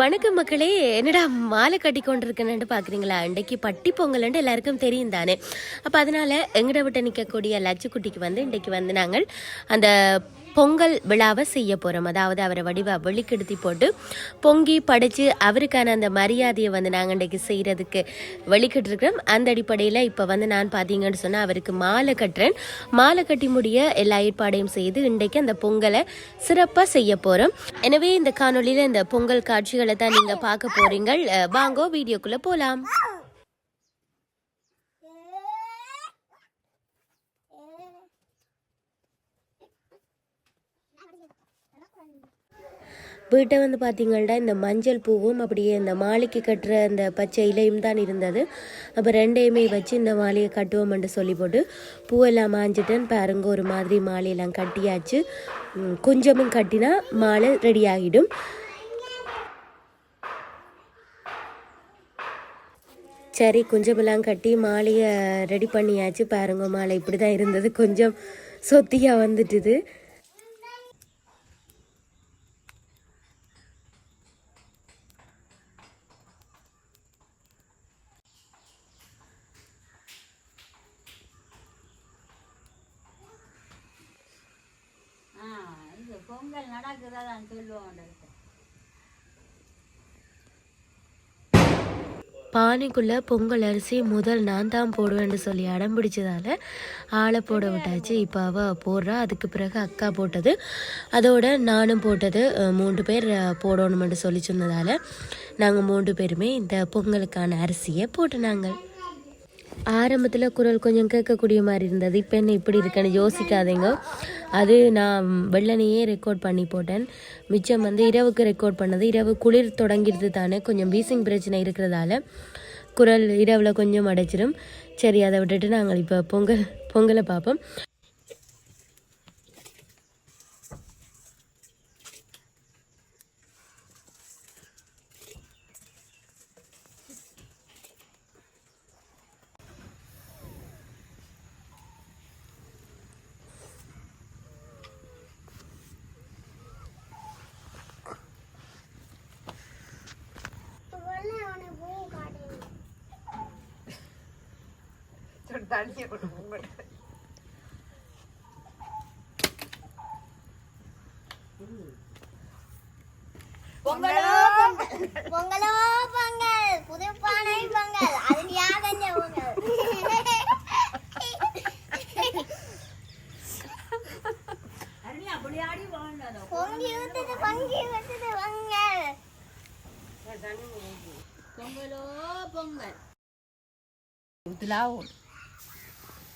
வணக்கம் மக்களே. என்னடா மாலை கட்டி கொண்டிருக்கேன்னு பார்க்குறீங்களா இன்றைக்கு பட்டி பொங்கல்ன்ட்டு எல்லாருக்கும் தெரியும் தானே. அப்போ அதனால் எங்கட விட்டு நிற்கக்கூடிய லட்சுக்குட்டிக்கு வந்து இன்றைக்கு வந்து நாங்கள் அந்த பொங்கல் விழாவை செய்ய போகிறோம் அதாவது அவரை வடிவாக வெளிக்கெடுத்தி போட்டு பொங்கி படைச்சு அவருக்கான அந்த மரியாதையை வந்து நாங்கள் இன்றைக்கு செய்கிறதுக்கு வெளிக்கிட்டுருக்கிறோம் அந்த அடிப்படையில் இப்போ வந்து நான் பார்த்தீங்கன்னு சொன்னால் அவருக்கு மாலை கட்டுறேன். மாலை கட்டி முடிய எல்லா ஏற்பாடையும் செய்து இன்றைக்கு அந்த பொங்கலை சிறப்பாக செய்ய போகிறோம் எனவே இந்த காணொளியில் இந்த பொங்கல் காட்சிகள் தான் நீங்க பார்க்க போறீங்க வாங்கோ வீடியோக்குள்ள போலாம். வீட்டை வந்து பார்த்தீங்கன்னா இந்த மஞ்சள் பூவும் அப்படியே இந்த மாலைக்கு கட்டுற அந்த பச்சை இலையும் தான் இருந்தது. அப்போ ரெண்டையுமே வச்சு இந்த மாலையை கட்டுவோம்ன்ட்டு சொல்லி போட்டு பூவெல்லாம் மாஞ்சிட்டேன்னு பாருங்க ஒரு மாதிரி மாலையெல்லாம் கட்டியாச்சு. கொஞ்சமும் கட்டினா மாலை ரெடி ஆகிடும். சரி குஞ்சமெல்லாம் கட்டி மாலையை ரெடி பண்ணியாச்சு பாருங்க. மாலை இப்படி தான் இருந்தது. கொஞ்சம் சொத்தியாக வந்துட்டுது. பொங்கல் நடக்குதான் சொல்லுவோம் பானைக்குள்ளே பொங்கல் அரிசி முதல் நான் தான் போடுவேன்னு சொல்லி அடம் பிடிச்சதால ஆளை போட விட்டாச்சு. இப்போ அவள் போடுறா. அதுக்கு பிறகு அக்கா போட்டது. அதோட நானும் போட்டது. மூன்று பேர் போடணுமென்று சொல்லி சொன்னதால் நாங்கள் மூன்று பேருமே இந்த பொங்கலுக்கான அரிசியை போட்டு நாங்கள். ஆரம்பத்தில் குரல் கொஞ்சம் கேட்கக்கூடிய மாதிரி இருந்தது. இப்போ என்ன இப்படி இருக்குன்னு யோசிக்காதீங்க. அது நான் வெள்ளனையே ரெக்கார்ட் பண்ணி போட்டேன். மிச்சம் வந்து இரவுக்கு ரெக்கார்ட் பண்ணது. இரவு குளிர் தொடங்கிடுது தானே. கொஞ்சம் பீசிங் பிரச்சனை இருக்கிறதால குரல் இரவில் கொஞ்சம் அடைச்சிரும். சரி அதை விட்டுட்டு நாங்கள் இப்போ பொங்கல் பொங்கலை பார்ப்போம். பொங்கலோ பொங்கல். பொங்கலோ பொங்கல். பொங்கல். அது பொங்கல். அப்படி ஆடி வாழ்ந்ததோ? பொங்கி ஊத்துது பொங்கி ஊத்துது பொங்கல். பொங்கலோ பொங்கல்.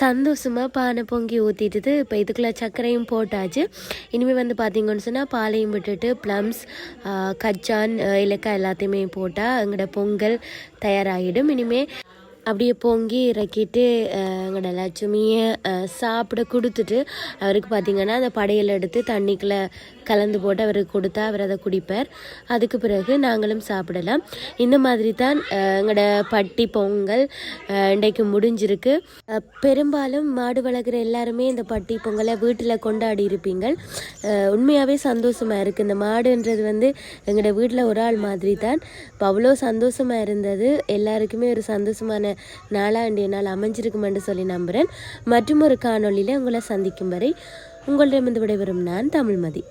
சந்தோஷமாக பானை பொங்கி ஊற்றிட்டுது இப்போ இதுக்குள்ளே சர்க்கரையும் போட்டாச்சு. இனிமேல் வந்து பார்த்தீங்கன்னு சொன்னால் பாலையும் விட்டுட்டு ப்ளம்ஸ் கச்சான் இலக்காய் எல்லாத்தையுமே போட்டால் எங்களோட பொங்கல் தயாராகிடும். இனிமேல் அப்படியே பொங்கி இறக்கிட்டு எங்களோட லட்சுமியை சாப்பிட கொடுத்துட்டு அவருக்கு பார்த்தீங்கன்னா அந்த படையல் எடுத்து தண்ணிக்குள்ளே கலந்து போட்டு அவருக்கு கொடுத்தா அவர் அதை குடிப்பார். அதுக்கு பிறகு நாங்களும் சாப்பிடலாம். இந்த மாதிரி தான் எங்களோட பட்டி பொங்கல் இன்றைக்கு முடிஞ்சிருக்கு. பெரும்பாலும் மாடு வளர்க்குற எல்லாருமே இந்த பட்டி பொங்கலை வீட்டில் கொண்டாடி இருப்பீங்க உண்மையாகவே சந்தோஷமாக இருக்குது இந்த மாடுன்றது வந்து எங்களோட வீட்டில் ஒரு ஆள் மாதிரி தான் இப்போ அவ்வளோ சந்தோஷமாக இருந்தது. எல்லாருக்குமே ஒரு சந்தோஷமான நாளாண்டிய நாள் அமைஞ்சிருக்கும் என்று சொல்லி நம்புகிறேன் மற்றும் ஒரு காணொலியில் உங்களை சந்திக்கும் வரை உங்களிடமிருந்து விடைபெறும் நான் தமிழ்மதி.